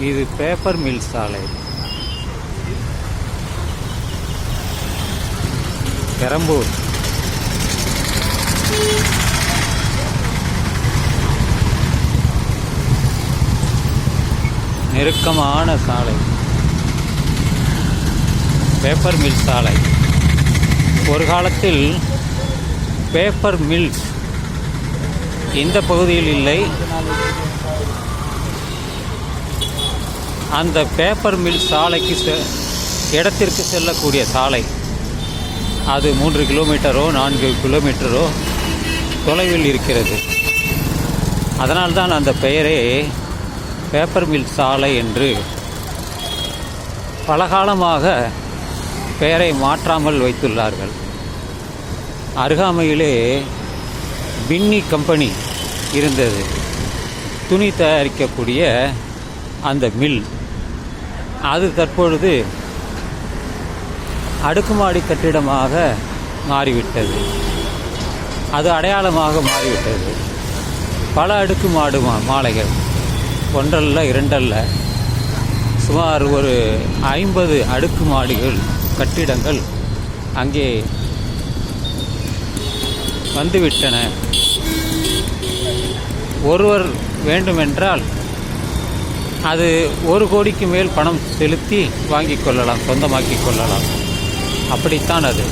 இது paper mill சாலை. பெரம்பூர். நெருக்கமான சாலை. பேப்பர் மில் சாலை. ஒரு காலத்தில் பேப்பர் மில்ஸ் இந்த பகுதியில் இல்லை? அந்த பேப்பர் மில் சாலைக்கு செ- இடத்திற்கு செல்லக்கூடிய சாலை. அது மூன்று கிலோமீட்டரோ நான்கு கிலோமீட்டரோ தொலைவில் இருக்கிறது. அதனால்தான் அந்த பெயரே பேப்பர் மில் சாலை என்று பலகாலமாக பெயரை மாற்றாமல் வைத்துள்ளார்கள். அருகாமையிலே பின்னி கம்பெனி இருந்தது. துணி தயாரிக்கக்கூடிய அந்த மில் அது தற்பொழுது அடுக்குமாடி கட்டிடமாக மாறிவிட்டது. அது அடையாளமாக மாறிவிட்டது. பல அடுக்கு மாடு மா மாலைகள் ஒன்றல்ல இரண்டல்ல சுமார் ஒரு ஐம்பது அடுக்குமாடிகள் கட்டிடங்கள் அங்கே வந்துவிட்டன. ஒருவர் வேண்டுமென்றால் அது ஒரு கோடிக்கு மேல் பணம் செலுத்தி வாங்கிக் கொள்ளலாம் சொந்தமாக்கி கொள்ளலாம். அப்படித்தான் அது.